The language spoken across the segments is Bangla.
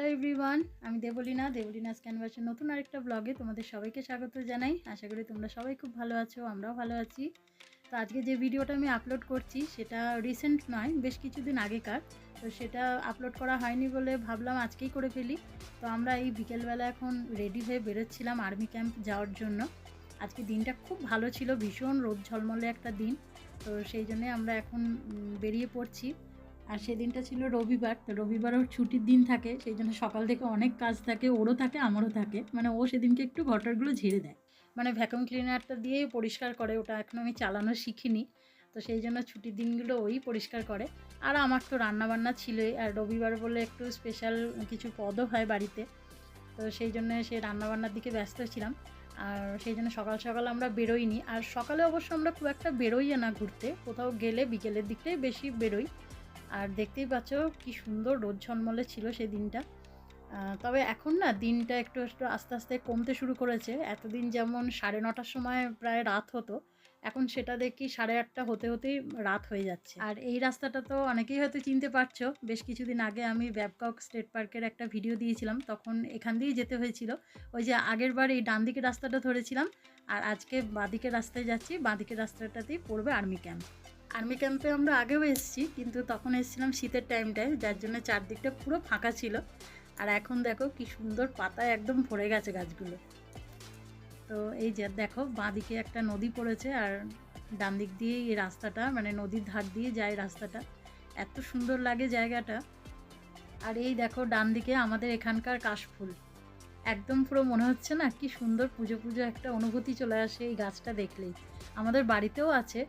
হ্যালো এভরিওয়ান, আমি দেবলীনা। দেবলীনাস ক্যানভাসের নতুন আরেকটা ব্লগে তোমাদের সবাইকে স্বাগত জানাই। আশা করি তোমরা সবাই খুব ভালো আছো, আমরাও ভালো আছি। তো আজকে যে ভিডিওটা আমি আপলোড করছি, সেটা রিসেন্ট নয়, বেশ কিছুদিন আগেকার। তো সেটা আপলোড করা হয়নি বলে ভাবলাম আজকেই করে ফেলি। তো আমরা এই বিকেলবেলা এখন রেডি হয়ে বেরোচ্ছিলাম আর্মি ক্যাম্প যাওয়ার জন্য। আজকে দিনটা খুব ভালো ছিল, ভীষণ রোদ ঝলমলে একটা দিন। তো সেই জন্যে আমরা এখন বেরিয়ে পড়ছি। আর সেদিনটা ছিল রবিবার, তো রবিবারও ছুটির দিন থাকে, সেই জন্য সকাল থেকে অনেক কাজ থাকে, ওরও থাকে, আমারও থাকে। মানে ও সেদিনকে একটু ঘটারগুলো ঝেড়ে দেয়। মানে ভ্যাকুম ক্লিনারটা দিয়েই পরিষ্কার করে, ওটা এখন আমি চালানো শিখিনি। তো সেই জন্য ছুটির দিনগুলো ওই পরিষ্কার করে। আর আমার তো রান্নাবান্না ছিলই, আর রবিবার বলে একটু স্পেশাল কিছু পদও হয় বাড়িতে। তো সেই জন্য সে রান্নাবান্নার দিকে ব্যস্ত ছিলাম। আর সেই জন্য সকাল সকাল আমরা বেরোইনি। আর সকালে অবশ্য আমরা খুব একটা বেরোই না ঘুরতে, কোথাও গেলে বিকেলের দিকটাই বেশি বেরোই। আর দেখতেই পাচ্ছ কি সুন্দর রোদ ঝলমলে ছিল সেই দিনটা। তবে এখন না দিনটা একটু একটু আস্তে আস্তে কমতে শুরু করেছে। এতদিন যেমন সাড়ে নটার সময় প্রায় রাত হতো, এখন সেটা দেখি সাড়ে আটটা হতে হতেই রাত হয়ে যাচ্ছে। আর এই রাস্তাটা তো অনেকেই হয়তো চিনতে পারছ, বেশ কিছুদিন আগে আমি ব্যাবকক স্টেট পার্কের একটা ভিডিও দিয়েছিলাম, তখন এখান দিয়েই যেতে হয়েছিল। ওই যে আগের বার এই ডান দিকের রাস্তাটা ধরেছিলাম, আর আজকে বাঁদিকের রাস্তায় যাচ্ছি, বাঁদিকের রাস্তাটাতেই পড়বে আর্মি ক্যাম্প। আর্মি ক্যাম্পে আমরা আগেও এসেছি, কিন্তু তখন এসেছিলাম শীতের টাইমটায় যার জন্য চারদিকটা পুরো ফাঁকা ছিল। আর এখন দেখো কি সুন্দর পাতায় একদম ভরে গেছে গাছগুলো। তো এই যে দেখো, বাঁদিকে একটা নদী পড়েছে, আর ডান দিক দিয়ে এই রাস্তাটা মানে নদীর ধার দিয়ে যায় রাস্তাটা। এত সুন্দর লাগে জায়গাটা। আর এই দেখো ডান দিকে আমাদের এখানকার কাশফুল। একদম পুরো মনে হচ্ছে না কি সুন্দর পুজো পুজো একটা অনুভূতি চলে আসে এই গাছটা দেখলেই। আমাদের বাড়িতেও আছে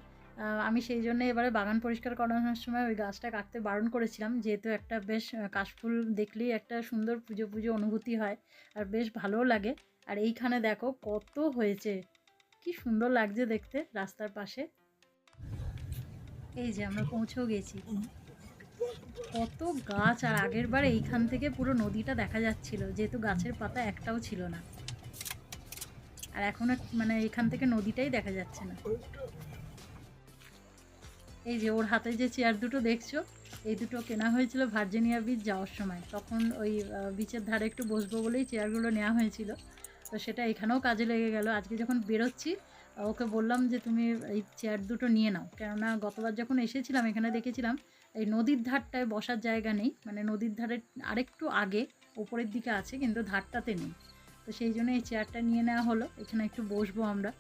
আমি সেই জন্য এবারে বাগান পরিষ্কার করানোর সময় ওই গাছটা কাটতে বারণ করেছিলাম। যেহেতু একটা বেশ কাশফুল দেখলেই একটা সুন্দর পুজো পুজো অনুভূতি হয় আর বেশ ভালোও লাগে। আর এইখানে দেখো কত হয়েছে, কি সুন্দর লাগছে দেখতে রাস্তার পাশে। এই যে আমরা পৌঁছেও গেছি। কত গাছ আর আগের বার এইখান থেকে পুরো নদীটা দেখা যাচ্ছিল, যেহেতু গাছের পাতা একটাও ছিল না। আর এখন মানে এখান থেকে নদীটাই দেখা যাচ্ছে না। এই যে ওর হাতে যে চেয়ার দুটো দেখছ, এই দুটো কেনা হয়েছিল ভার্জিনিয়া বিচ যাওয়ার সময়। তখন ওই বিচের ধারে একটু বসবো বলেই চেয়ারগুলো নেওয়া হয়েছিল। তো সেটা এখানেও কাজে লেগে গেল। আজকে যখন বেরোচ্ছি ওকে বললাম যে তুমি এই চেয়ার দুটো নিয়ে নাও। কেননা গতবার যখন এসেছিলাম, এখানে দেখেছিলাম এই নদীর ধারটায় বসার জায়গা নেই। মানে নদীর ধারে আরেকটু আগে, ওপরের দিকে আছে, কিন্তু ধারটাতে নেই। তো সেই জন্য এই চেয়ারটা নিয়ে নেওয়া হলো। এখানে একটু বসবো আমরা।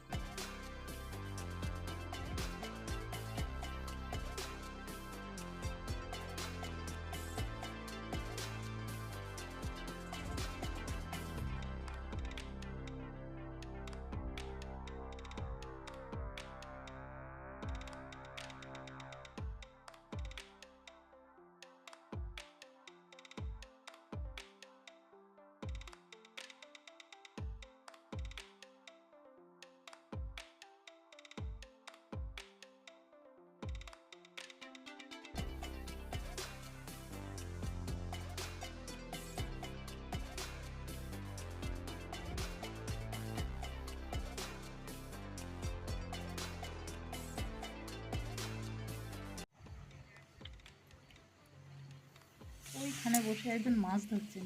ওইখানে বসে একজন মাছ ধরছেন।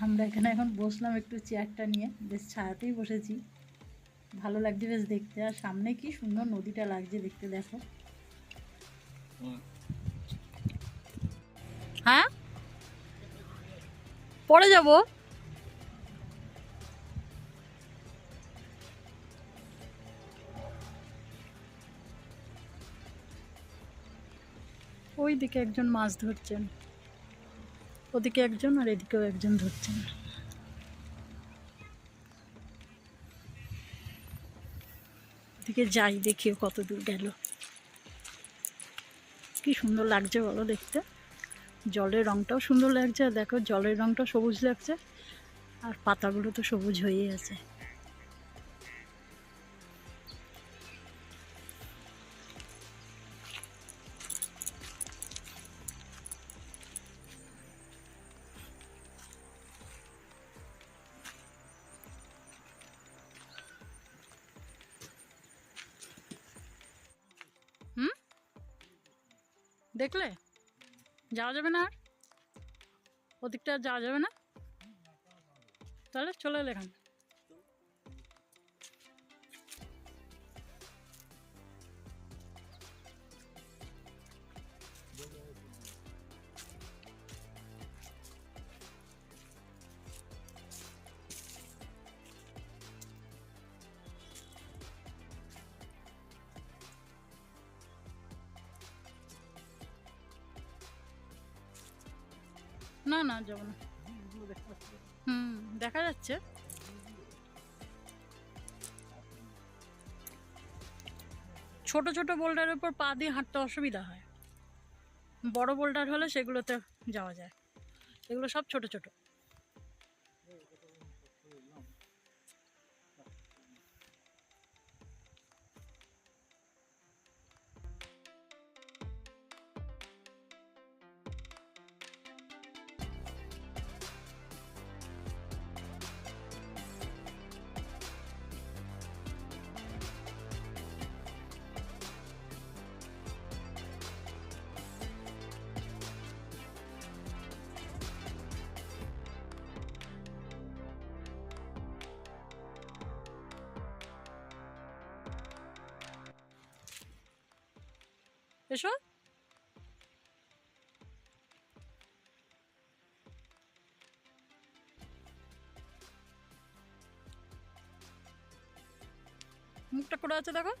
আমরা এখানে এখন বসলাম একটু চেয়ারটা নিয়ে। বেশ ছায়াতেই বসেছি। ভালো লাগছে বেশ দেখতে। আর সামনে কি সুন্দর নদীটা লাগছে দেখতে, দেখো। হ্যাঁ? পরে যাব? ওই দিকে একজন মাছ ধরছেন, ওদিকে একজন আর এদিকেও একজন ধরছেন। ওদিকে যাই দেখি কত দূর গেল। কি সুন্দর লাগছে বলো দেখতে। জলের রংটাও সুন্দর লাগছে, আর দেখো জলের রংটা সবুজ লাগছে, আর পাতাগুলো তো সবুজ হয়েই আছে। যাওয়া যাবে না আর? ওদিকটা যাওয়া যাবে না? তাহলে চলে এলে এখানে। না না, যাব না। হুম, দেখা যাচ্ছে। ছোট ছোট বোল্ডারের উপর পা দিয়ে হাঁটতে অসুবিধা হয়। বড় বোল্ডার হলে সেগুলোতে যাওয়া যায়। এগুলো সব ছোট ছোট। এসো মুখটা করে আছে, দেখো।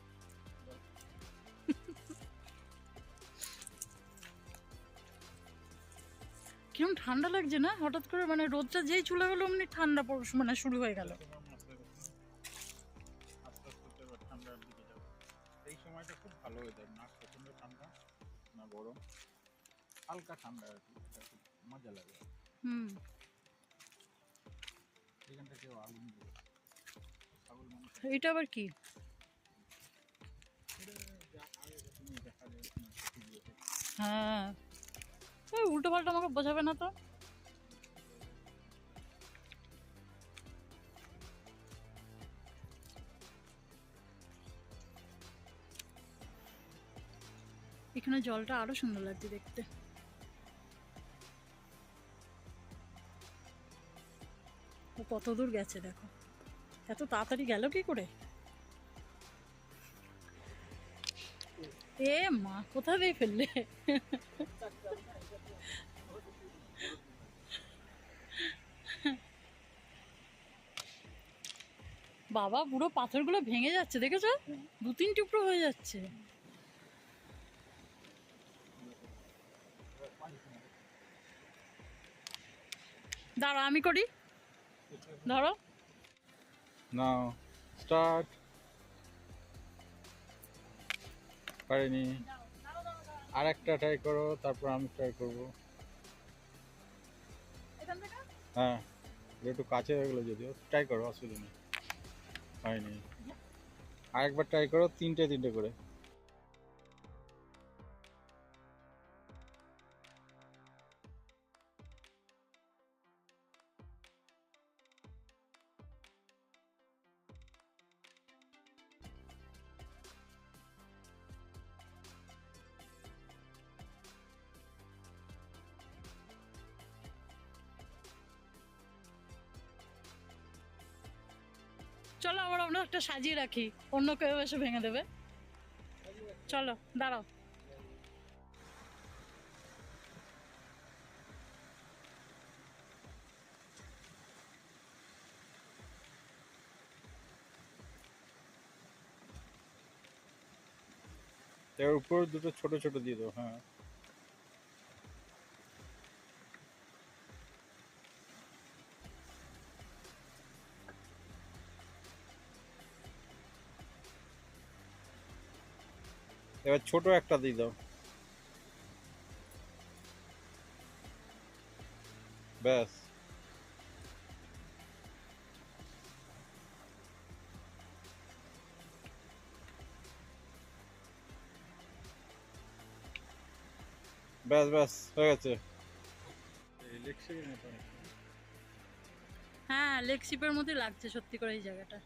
কিরম ঠান্ডা লাগছে না? হঠাৎ করে মানে রোদটা যেই চলে গেলো, অমনি ঠান্ডা মানে শুরু হয়ে গেল। ঠান্ডা আর কি এটা খুব মজা লাগে। হুম। এখানটা কেউ আগুন দেবে মানুষ এটা আবার কি? হ্যাঁ। ওই উল্টো পাল্টা আমাকে বোঝাবে না তো। এখানে জলটা আরও সুন্দর লাগছে দেখতে। ও কত দূর গেছে দেখো। এত তাড়াতাড়ি গেল কি করে? এ মা কোথায় দিয়ে ফেললে? বাবা, পুরো পাথরগুলো ভেঙে যাচ্ছে, দেখেছ? দু তিন টুকরো হয়ে যাচ্ছে। দাঁড়া আমি করি। ধরো। নাও স্টার্ট পারিনি। আর একটা ট্রাই করো তারপর আমি ট্রাই করব। হ্যাঁ একটু কাছে হয়ে গেলো যদিও ট্রাই করো অসুবিধা নেই। হয়নি। আরেকবার ট্রাই করো তিনটে তিনটে করে। চলো আবার আমরা একটা সাজিয়ে রাখি। অন্য কেউ এসে ভেঙে দেবে। চলো, দাঁড়াও। এর উপর দুটো ছোট ছোট দিয়ে দাও হ্যাঁ। এবার ছোট একটা দিয়ে দাও। ব্যাস। ব্যাস ব্যাস হয়ে গেছে। হ্যাঁ লেকশিপের মধ্যে লাগছে সত্যি করে এই জায়গাটা।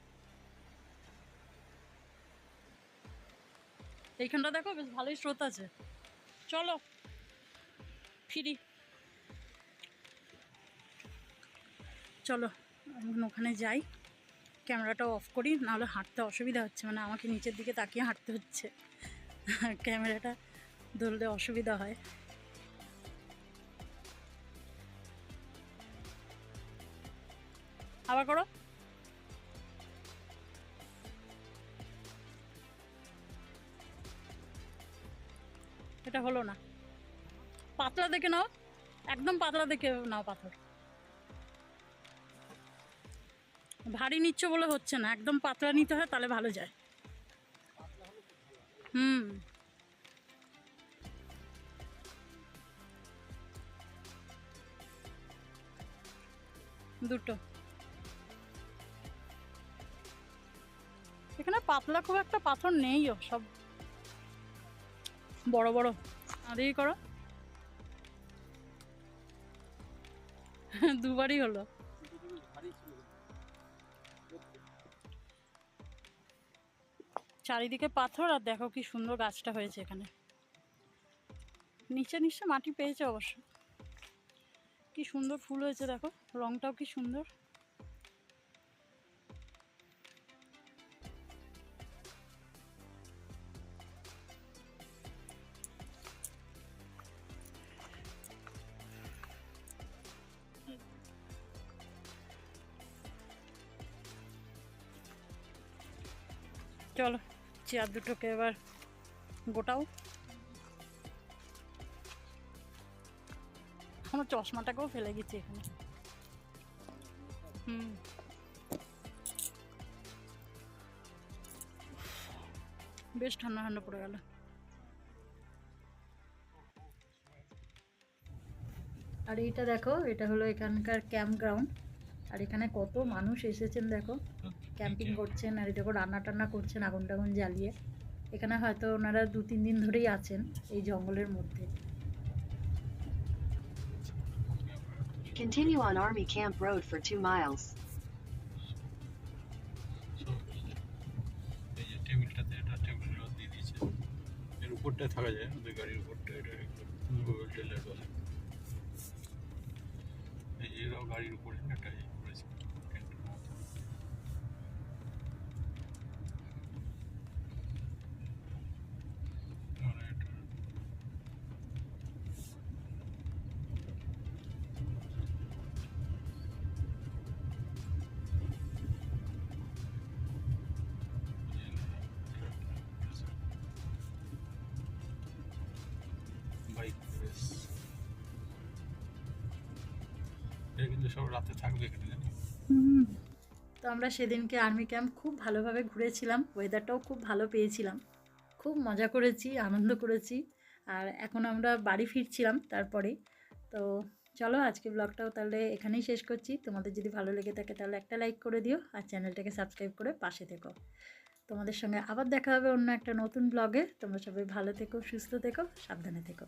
এইখানটা দেখো, বেশ ভালোই স্রোত আছে। চলো, ফিরি। চলো, এখন ওখানে যাই। ক্যামেরাটা অফ করি, নাহলে হাঁটতে অসুবিধা হচ্ছে মানে আমাকে নিচের দিকে তাকিয়ে হাঁটতে হচ্ছে। ক্যামেরাটা ধরলে অসুবিধা হয়। আবার করো। এটা হলো না। পাতলা দেখে নাও। একদম পাতলা দেখে নাও পাথর। ভারী নিচ্ছ বলে হচ্ছে না। একদম পাতলা নিতে হয়, তাহলে ভালো যায়। হুম। দুটো। এখানে পাতলা খুব একটা পাথর নেইও, সব বড় বড়। আদেই করো। দুবারই হলো। চারিদিকে পাথর আর দেখো কি সুন্দর গাছটা হয়েছে এখানে। নিচে নিচে মাটি পেয়েছে অবশ্য। কি সুন্দর ফুল হয়েছে দেখো, রংটাও কি সুন্দর। চলো চেয়ার দুটোকে এবার গোটাও। আমার চশমাটাকেও ফেলে গেছি এখানে। হুম। বেশ ঠান্ডা ঠান্ডা পড়ে গেল। আর এইটা দেখো এটা হলো এখানকার ক্যাম্প গ্রাউন্ড আর এখানে কত মানুষ এসেছেন দেখো। ক্যাম্পিং করছেন আর এই দেখো রান্না টান্না করছেন আগুন টাগুন জ্বালিয়ে। এখানে হয়তো ওনারা দু তিন দিন ধরেই আছেন এই জঙ্গলের মধ্যে। Continue on Army Camp Road for 2 miles. এই যে টেবিলটাতে এটা টেবিল রোদ দিয়ে দিয়েছে। এর উপরটায় থাকা যায় ওদের গাড়ির উপরটা এটা গুগল টেলার বলে। এরাও গাড়ির উপরে একটা সব রাতে থাকবে এখানে তো আমরা সেদিনকে আর্মি ক্যাম্প খুব ভালোভাবে ঘুরেছিলাম ওয়েদারটাও খুব ভালো পেয়েছিলাম। খুব মজা করেছি, আনন্দ করেছি। আর এখন আমরা বাড়ি ফিরছিলাম তারপরে। তো চলো আজকে ব্লগটাও তাহলে এখানেই শেষ করছি। তোমাদের যদি ভালো লেগে থাকে তাহলে একটা লাইক করে দিও আর চ্যানেলটাকে সাবস্ক্রাইব করে পাশে থেকো। তোমাদের সঙ্গে আবার দেখা হবে অন্য একটা নতুন ব্লগে তোমরা সবাই ভালো থেকো, সুস্থ থেকো, সাবধানে থেকো।